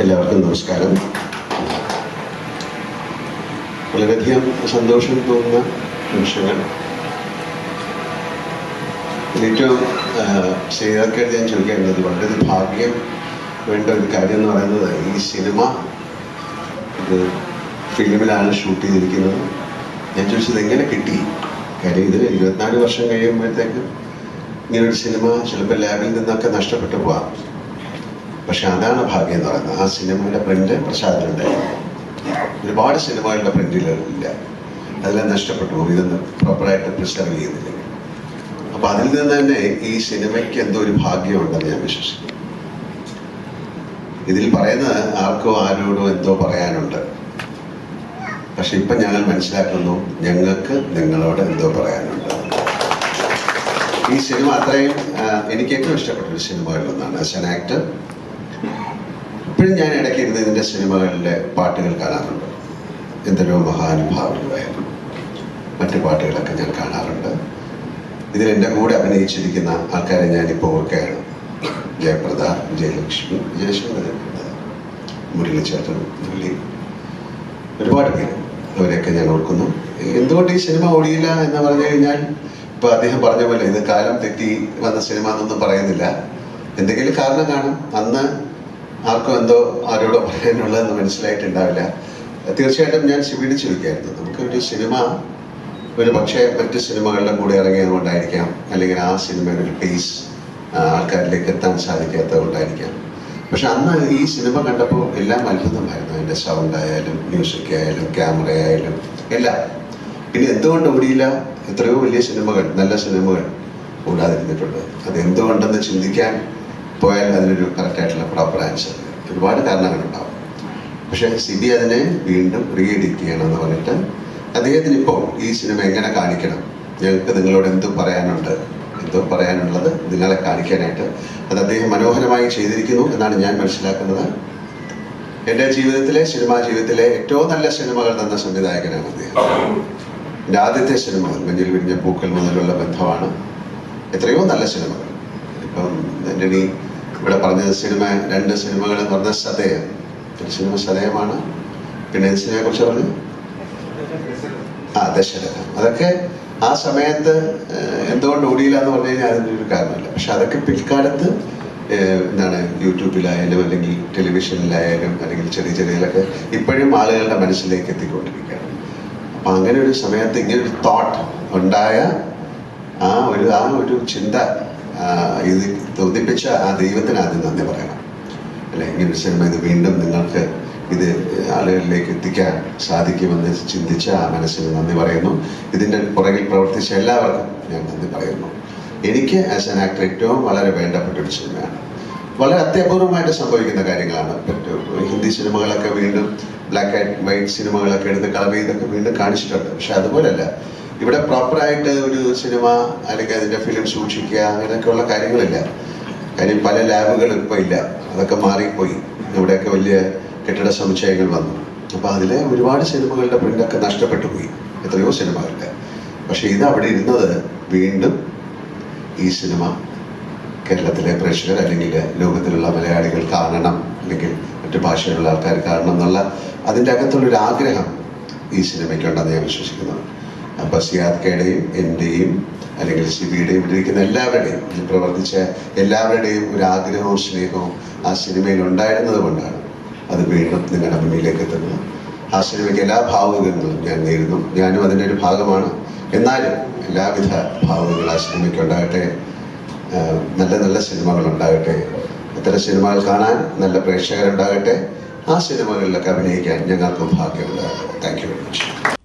എല്ലാവർക്കും നമസ്കാരം. വളരെയധികം സന്തോഷം തോന്നുന്ന നിമിഷങ്ങൾ. ഏറ്റവും ശ്രീകാർക്കായിട്ട് ഞാൻ ചോദിക്കേണ്ടത് വളരെ ഭാഗ്യം വേണ്ട ഒരു കാര്യം എന്ന് പറയുന്നത് ഈ സിനിമ. ഇത് ഫിലിമിലാണ് ഷൂട്ട് ചെയ്തിരിക്കുന്നത്. ഞാൻ ചോദിച്ചത് എങ്ങനെ കിട്ടി? കാര്യം ഇത് ഇരുപത്തിനാല് വർഷം കഴിയുമ്പോഴത്തേക്ക് ഇങ്ങനൊരു സിനിമ ചിലപ്പോൾ ലാബിൽ നിന്നൊക്കെ നഷ്ടപ്പെട്ടു പോവാം. പക്ഷെ അതാണ് ഭാഗ്യം എന്ന് പറയുന്നത്. ആ സിനിമയുടെ പ്രിന്റ് പ്രസാദിനുണ്ടായിരുന്നു ഒരുപാട് സിനിമകളുടെ പ്രിന്റുകളില്ല അതെല്ലാം നഷ്ടപ്പെട്ടു പോകും ഇതൊന്നും പ്രോപ്പറായിട്ട് പ്രിസർവ് ചെയ്യുന്നില്ല. അപ്പൊ അതിൽ നിന്ന് തന്നെ ഈ സിനിമയ്ക്ക് എന്തോ ഒരു ഭാഗ്യമുണ്ടെന്ന് ഞാൻ വിശ്വസിക്കുന്നു. ഇതിൽ പറയുന്നത് ആർക്കോ ആരോടോ എന്തോ പറയാനുണ്ട്. പക്ഷെ ഇപ്പൊ ഞങ്ങൾ മനസ്സിലാക്കുന്നു ഞങ്ങൾക്ക് നിങ്ങളോട് എന്തോ പറയാനുണ്ട്. ഈ സിനിമ അത്രയും എനിക്ക് ഏറ്റവും ഇഷ്ടപ്പെട്ട ഒരു സിനിമകളിലൊന്നാണ്. ആസ് ആൻ ആക്ടർ ഇപ്പോഴും ഞാൻ ഇടയ്ക്ക് ഇരുന്ന് ഇതിന്റെ സിനിമകളിലെ പാട്ടുകൾ കാണാറുണ്ട്. എന്തൊരു മഹാനുഭാവങ്ങളായിരുന്നു മറ്റു പാട്ടുകളൊക്കെ ഞാൻ കാണാറുണ്ട്. ഇതിൽ എന്റെ കൂടെ അഭിനയിച്ചിരിക്കുന്ന ആൾക്കാരെ ഞാനിപ്പോൾ ഓർക്കുകയാണ്. ജയപ്രദ ജയലക്ഷ്മി ജയശങ്കരൻ മുരളിച്ചേട്ടൻ മുരളി. ഒരുപാട് പേര് അവരെയൊക്കെ ഞാൻ ഓർക്കുന്നു. എന്തുകൊണ്ട് ഈ സിനിമ ഓടിയില്ല എന്ന് പറഞ്ഞു കഴിഞ്ഞാൽ ഇപ്പൊ അദ്ദേഹം പറഞ്ഞ പോലെ ഇത് കാലം തെറ്റി വന്ന സിനിമ എന്നൊന്നും പറയുന്നില്ല. എന്തെങ്കിലും കാരണം കാണും. അന്ന് ആർക്കും എന്തോ ആരോടോ പറയാനുള്ളതെന്ന് മനസ്സിലായിട്ടുണ്ടാവില്ല. തീർച്ചയായിട്ടും ഞാൻ ശിവീട് ചോദിക്കായിരുന്നു നമുക്കൊരു സിനിമ ഒരു പക്ഷേ മറ്റ് സിനിമകളുടെ കൂടെ ഇറങ്ങിയത് കൊണ്ടായിരിക്കാം അല്ലെങ്കിൽ ആ സിനിമയുടെ ഒരു പേസ് ആൾക്കാരിലേക്ക് എത്താൻ സാധിക്കാത്തത് കൊണ്ടായിരിക്കാം പക്ഷെ അന്ന് ഈ സിനിമ കണ്ടപ്പോൾ എല്ലാം അത്ഭുതമായിരുന്നു. അതിന്റെ സൗണ്ട് ആയാലും മ്യൂസിക് ആയാലും ക്യാമറ ആയാലും എല്ലാം. പിന്നെ എന്തുകൊണ്ട് ഓടിയില്ല എത്രയോ വലിയ സിനിമകൾ നല്ല സിനിമകൾ ഓടാതിരുന്നിട്ടുണ്ട് അത് എന്തുകൊണ്ടെന്ന് ചിന്തിക്കാൻ പോയാൽ അതിനൊരു കറക്റ്റായിട്ടുള്ള പ്രോപ്പർ ആൻസർ ഒരുപാട് കാരണങ്ങളുണ്ടാവും. പക്ഷെ സിബി അതിനെ വീണ്ടും റീ എഡിറ്റ് ചെയ്യണമെന്ന് പറഞ്ഞിട്ട് അദ്ദേഹത്തിന് ഇപ്പോൾ ഈ സിനിമ എങ്ങനെ കാണിക്കണം? ഞങ്ങൾക്ക് നിങ്ങളോട് എന്ത് പറയാനുണ്ട്? എന്തോ പറയാനുള്ളത് നിങ്ങളെ കാണിക്കാനായിട്ട് അത് അദ്ദേഹം മനോഹരമായി ചെയ്തിരിക്കുന്നു എന്നാണ് ഞാൻ മനസ്സിലാക്കുന്നത്. എന്റെ ജീവിതത്തിലെ സിനിമാ ജീവിതത്തിലെ ഏറ്റവും നല്ല സിനിമകൾ തന്ന സംവിധായകനാണ് അദ്ദേഹം. എന്റെ ആദ്യത്തെ സിനിമകൾ മഞ്ഞിൽ വിരിഞ്ഞ പൂക്കൾ മുതലുള്ള ബന്ധമാണ്. എത്രയോ നല്ല സിനിമകൾ. ഇപ്പം എന്റെ ഇവിടെ പറഞ്ഞ സിനിമ രണ്ട് സിനിമകൾ എന്ന് പറഞ്ഞ സതയം സിനിമ സതയമാണ് പിന്നെ സിനിമയെ കുറിച്ച് പറഞ്ഞു ആ ദശരഥം അതൊക്കെ ആ സമയത്ത് എന്തുകൊണ്ട് ഓടിയില്ല എന്ന് പറഞ്ഞു കഴിഞ്ഞാൽ ഒരു കാരണമില്ല. പക്ഷെ അതൊക്കെ പിൽക്കാലത്ത് എന്താണ് യൂട്യൂബിലായാലും അല്ലെങ്കിൽ ടെലിവിഷനിലായാലും അല്ലെങ്കിൽ ചെറിയ ചെറിയതിലൊക്കെ ഇപ്പോഴും ആളുകളുടെ മനസ്സിലേക്ക് എത്തിക്കൊണ്ടിരിക്കുകയാണ്. അപ്പം അങ്ങനെ ഒരു സമയത്ത് ഇങ്ങനെ ഒരു തോട്ട് ഉണ്ടായ ആ ഒരു ആ ഒരു ചിന്ത ഇത് തോന്നിപ്പിച്ച ആ ദൈവത്തിന് ആദ്യം നന്ദി പറയണം. അല്ലെ? ഇങ്ങനെ സിനിമ ഇത് വീണ്ടും നിങ്ങൾക്ക് ഇത് ആളുകളിലേക്ക് എത്തിക്കാൻ സാധിക്കുമെന്ന് ചിന്തിച്ച ആ മനസ്സിന് നന്ദി പറയുന്നു. ഇതിന്റെ പുറകിൽ പ്രവർത്തിച്ച എല്ലാവർക്കും ഞാൻ നന്ദി പറയുന്നു. എനിക്ക് ആസ് ആൻ ആക്ടർ ഏറ്റവും വളരെ വേണ്ടപ്പെട്ട ഒരു സിനിമയാണ്. വളരെ അത്യപൂർവമായിട്ട് സംഭവിക്കുന്ന കാര്യങ്ങളാണ്. ഹിന്ദി സിനിമകളൊക്കെ വീണ്ടും ബ്ലാക്ക് ആൻഡ് വൈറ്റ് സിനിമകളൊക്കെ എടുത്ത് കളർ ചെയ്തൊക്കെ വീണ്ടും കാണിച്ചിട്ടുണ്ട്. പക്ഷെ അതുപോലല്ല. ഇവിടെ പ്രോപ്പറായിട്ട് ഒരു സിനിമ അല്ലെങ്കിൽ അതിന്റെ ഫിലിം സൂക്ഷിക്കുക അങ്ങനെയൊക്കെയുള്ള കാര്യങ്ങളില്ല. കാര്യം പല ലാബുകളും ഇപ്പോൾ ഇല്ല. അതൊക്കെ മാറിപ്പോയി. ഇവിടെയൊക്കെ വലിയ കെട്ടിട സമുച്ചയങ്ങൾ വന്നു. അപ്പോൾ അതിലെ ഒരുപാട് സിനിമകളുടെ പ്രിന്റൊക്കെ നഷ്ടപ്പെട്ടു പോയി. എത്രയോ സിനിമകളുടെ. പക്ഷേ ഇത് അവിടെ ഇരുന്നത് വീണ്ടും ഈ സിനിമ കേരളത്തിലെ പ്രേക്ഷകർ അല്ലെങ്കിൽ ലോകത്തിലുള്ള മലയാളികൾ കാണണം അല്ലെങ്കിൽ മറ്റു ഭാഷയിലുള്ള ആൾക്കാർ കാണണം എന്നുള്ള അതിന്റെ അകത്തുള്ളൊരു ആഗ്രഹം ഈ സിനിമയ്ക്കുണ്ടെന്ന് ഞാൻ വിശ്വസിക്കുന്നു. അപ്പോൾ സിയാദ്ക്കയുടെയും എന്റെയും അല്ലെങ്കിൽ സിബിയുടെയും ഇവിടെ ഇരിക്കുന്ന എല്ലാവരുടെയും ഇതിൽ പ്രവർത്തിച്ച എല്ലാവരുടെയും ഒരു ആഗ്രഹവും സ്നേഹവും ആ സിനിമയിൽ ഉണ്ടായിരുന്നത് കൊണ്ടാണ്. അത് വീണ്ടും നിങ്ങളുടെ മുന്നിലേക്ക് എത്തുന്നത് ആ സിനിമയ്ക്ക് എല്ലാ ഭാവുകങ്ങളും ഞാൻ നേരുന്നു. ഞാനും അതിന്റെ ഒരു ഭാഗമാണ്. എന്നാലും എല്ലാവിധ ഭാവുകങ്ങളും ആ സിനിമയ്ക്ക് ഉണ്ടാകട്ടെ. നല്ല നല്ല സിനിമകൾ ഉണ്ടാകട്ടെ. അത്തരം സിനിമകൾ കാണാൻ നല്ല പ്രേക്ഷകരുണ്ടാകട്ടെ. ആ സിനിമകളിലൊക്കെ അഭിനയിക്കാൻ ഞങ്ങൾക്കും ഭാഗ്യമുണ്ടാകട്ടെ. Thank you very much